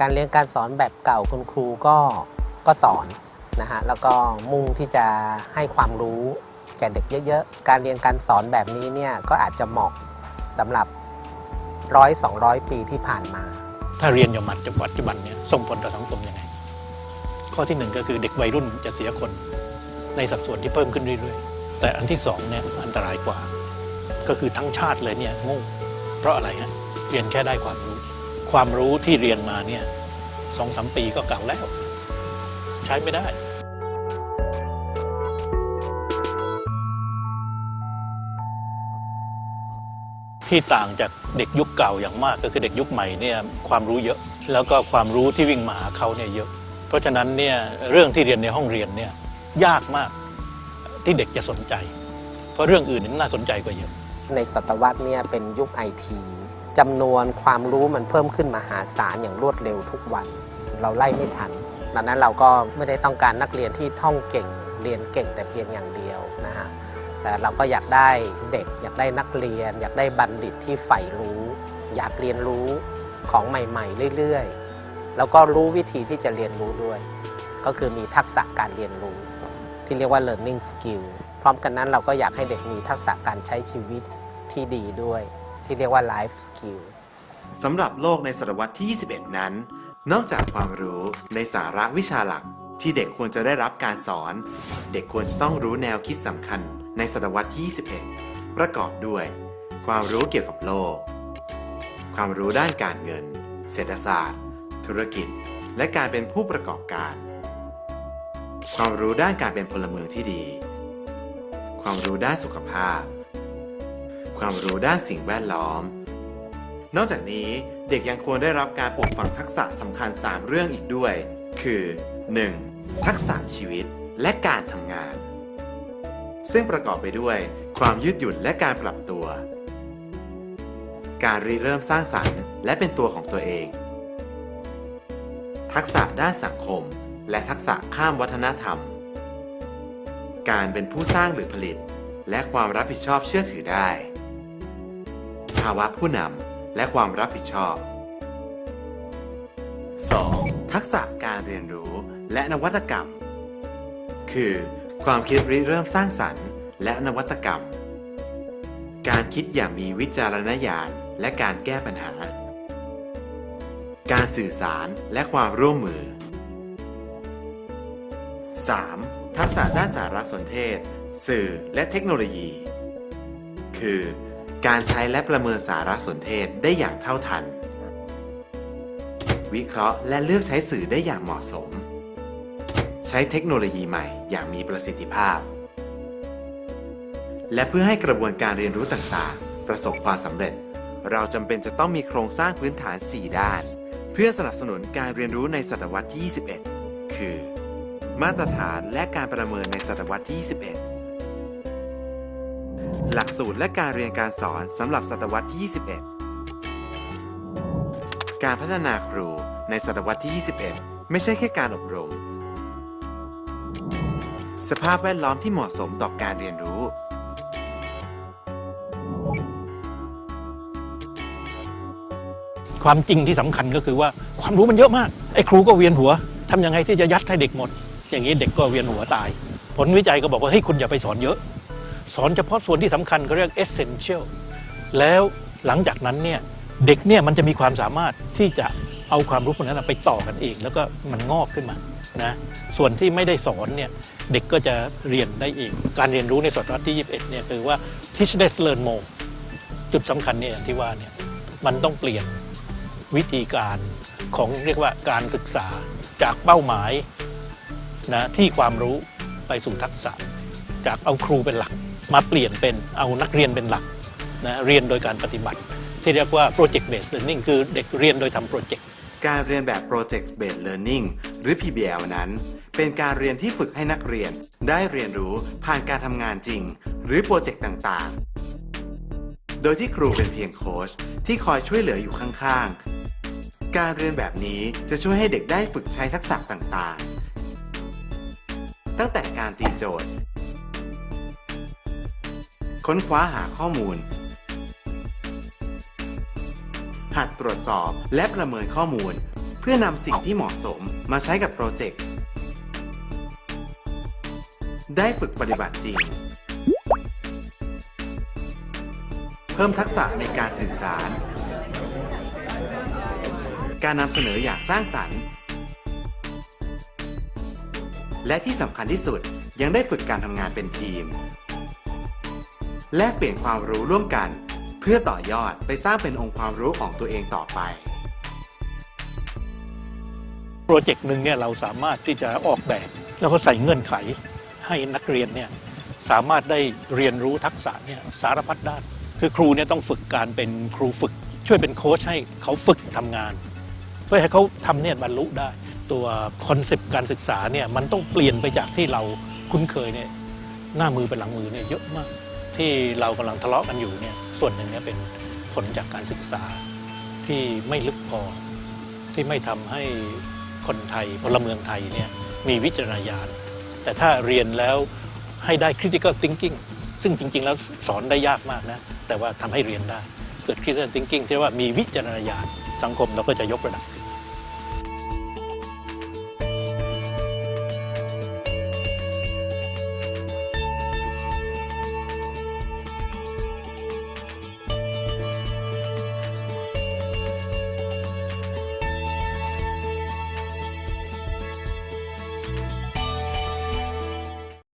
การเรียนการสอนแบบเก่าคุณครูก็ก็สอนนะฮะแล้วก็มุ่งที่จะให้ความรู้แก่เด็กเยอะๆ การเรียนการสอนแบบนี้เนี่ยก็อาจจะเหมาะสำหรับร้อยสองร้อยปีที่ผ่านมา ถ้าเรียนอย่มัดจากปัจจุบันเนี่ยส่งผลต่อสังคมยังไง ข้อที่หนึ่งก็คือเด็กวัยรุ่นจะเสียคนในสัดส่วนที่เพิ่มขึ้นเรื่อยๆ แต่อันที่สองเนี่ยอันตรายกว่า ก็คือทั้งชาติเลยเนี่ยโง่เพราะอะไรฮะเรียนแค่ได้ความรู้ ความรู้ที่เรียนมาเนี่ยสองสามปีก็เก่าแล้ว ใช้ไม่ได้ ที่ต่างจากเด็กยุคเก่าอย่างมากก็คือเด็กยุคใหม่เนี่ยความรู้เยอะ แล้วก็ความรู้ที่วิ่งมาหาเขาเนี่ยเยอะ เพราะฉะนั้นเนี่ยเรื่องที่เรียนในห้องเรียนเนี่ยยากมากที่เด็กจะสนใจ เพราะเรื่องอื่นนี่น่าสนใจกว่าเยอะ ในศตวรรษเนี่ยเป็นยุคไอที จำนวนความรู้มันเพิ่มขึ้นมหาศาลอย่างรวดเร็วทุกวัน เราไล่ไม่ทันดังนั้นเราก็ไม่ได้ต้องการนักเรียนที่ท่องเก่งเรียนเก่งแต่เพียงอย่างเดียวนะฮะแต่เราก็อยากได้เด็ก อยากได้นักเรียน อยากได้บัณฑิตที่ใฝ่รู้ อยากเรียนรู้ของใหม่ ๆ เรื่อยๆ แล้วก็รู้วิธีที่จะเรียนรู้ด้วย ก็คือมีทักษะการเรียนรู้ ที่เรียกว่า learning skill พร้อมกันนั้นเราก็อยากให้เด็กมีทักษะการใช้ชีวิตที่ดีด้วย ที่เรียกว่า life skill สำหรับโลกในศตวรรษที่ 21 นั้น นอกจากความรู้ในสาระวิชาหลักที่เด็กควรจะได้รับการสอน เด็กควรจะต้องรู้แนวคิดสำคัญในศตวรรษที่ 21 ประกอบด้วย ความรู้เกี่ยวกับโลก ความรู้ด้านการเงิน เศรษฐศาสตร์ ธุรกิจ และการเป็นผู้ประกอบการ ความรู้ด้านการเป็นพลเมืองที่ดี ความรู้ด้านสุขภาพ ความรู้ด้านสิ่งแวดล้อม นอกจากนี้เด็กยังควรได้รับการปลูกฝังทักษะสำคัญ 3 เรื่องอีกด้วย คือ 1. ทักษะชีวิตและการทำงาน ซึ่งประกอบไปด้วย ความยืดหยุ่นและการปรับตัว การริเริ่มสร้างสรรค์ และเป็นตัวของตัวเอง ทักษะด้านสังคม และทักษะข้ามวัฒนธรรม การเป็นผู้สร้างหรือผลิต และความรับผิดชอบเชื่อถือได้าวะผู้นำและความรับผิดชอบ 2. ทักษะการเรียนรู้และนวัตกรรม คือ ความคิดริเริ่มสร้างสรรค์ และนวัตกรรม การคิดอย่างมีวิจารณญาณและการแก้ปัญหา การสื่อสารและความร่วมมือ 3. ทักษะด้านสารสนเทศ สื่อและเทคโนโลยี คือ การใช้และประเมินสารสนเทศได้อย่างเท่าทัน วิเคราะห์และเลือกใช้สื่อได้อย่างเหมาะสม ใช้เทคโนโลยีใหม่อย่างมีประสิทธิภาพ และเพื่อให้กระบวนการเรียนรู้ต่างๆ ประสบความสำเร็จ เราจำเป็นจะต้องมีโครงสร้างพื้นฐาน 4 ด้าน เพื่อสนับสนุนการเรียนรู้ในศตวรรษที่ 21 คือ มาตรฐานและการประเมินในศตวรรษที่ 21 หลักสูตรและการเรียนการสอนสำหรับศตวรรษที่ 21 การพัฒนาครูในศตวรรษที่ 21 ไม่ใช่แค่การอบรม สภาพแวดล้อมที่เหมาะสมต่อการเรียนรู้ ความจริงที่สำคัญก็คือว่าความรู้มันเยอะมาก ไอ้ครูก็เวียนหัวทำยังไงที่จะยัดให้เด็กหมด อย่างนี้เด็กก็เวียนหัวตาย ผลวิจัยก็บอกว่าเฮ้ยคุณอย่าไปสอนเยอะ สอนเฉพาะส่วนที่สำคัญเขาเรียก essential แล้วหลังจากนั้นเนี่ยเด็กเนี่ยมันจะมีความสามารถที่จะเอาความรู้พวกนั้นไปต่อกันเองแล้วก็มันงอกขึ้นมานะส่วนที่ไม่ได้สอนเนี่ยเด็กก็จะเรียนได้เอง การเรียนรู้ในศตวรรษที่ 21เนี่ยคือว่า teach less learn more จุดสำคัญเนี่ยอย่างที่ว่าเนี่ยมันต้องเปลี่ยนวิธีการของเรียกว่าการศึกษาจากเป้าหมายนะที่ความรู้ไปสู่ทักษะ จากเอาครูเป็นหลัก มาเปลี่ยนเป็นเอานักเรียนเป็นหลักนะเรียนโดยการปฏิบัติ ที่เรียกว่า project based learning คือเด็กเรียนโดยทำโปรเจกต์การเรียนแบบ Project Based Learning หรือ PBL นั้น เป็นการเรียนที่ฝึกให้นักเรียน ได้เรียนรู้ผ่านการทำงานจริง หรือโปรเจกต์ต่างๆ โดยที่ครูเป็นเพียงโค้ชที่คอยช่วยเหลืออยู่ข้างๆ การเรียนแบบนี้จะช่วยให้เด็กได้ฝึกใช้ทักษะต่างๆ ตั้งแต่การตีโจทย์ ค้นคว้าหาข้อมูล หัดตรวจสอบและประเมินข้อมูล เพื่อนำสิ่งที่เหมาะสมมาใช้กับโปรเจกต์ ได้ฝึกปฏิบัติจริง เพิ่มทักษะในการสื่อสาร การนำเสนออย่างสร้างสรรค์และที่สำคัญที่สุดยังได้ฝึกการทำงานเป็นทีม แลกเปลี่ยนความรู้ร่วมกัน เพื่อต่อยอดไปสร้างเป็นองค์ความรู้ของตัวเองต่อไป โปรเจกต์หนึ่งเนี่ยเราสามารถที่จะออกแบบ แล้วก็ใส่เงื่อนไขให้นักเรียนเนี่ยสามารถได้เรียนรู้ทักษะเนี่ยสารพัดด้าน คือครูเนี่ยต้องฝึกการเป็นครูฝึก ช่วยเป็นโค้ชให้เขาฝึกทำงาน เพื่อให้เขาทำเนี่ยบรรลุได้ ตัวคอนเซปต์การศึกษาเนี่ยมันต้องเปลี่ยนไปจากที่เราคุ้นเคยเนี่ยหน้ามือเป็นหลังมือเนี่ยเยอะมาก ที่เรากำลังทะเลาะกันอยู่เนี่ยส่วนหนึ่งเนี่ยเป็นผลจากการศึกษาที่ไม่ลึกพอที่ไม่ทำให้คนไทยพลเมืองไทยเนี่ยมีวิจารณญาณ แต่ถ้าเรียนแล้วให้ได้ critical thinking ซึ่งจริง ๆ แล้วสอนได้ยากมากนะ แต่ว่าทำให้เรียนได้ เกิด critical thinking ที่ว่ามีวิจารณญาณสังคมเราก็จะยกระดับขึ้น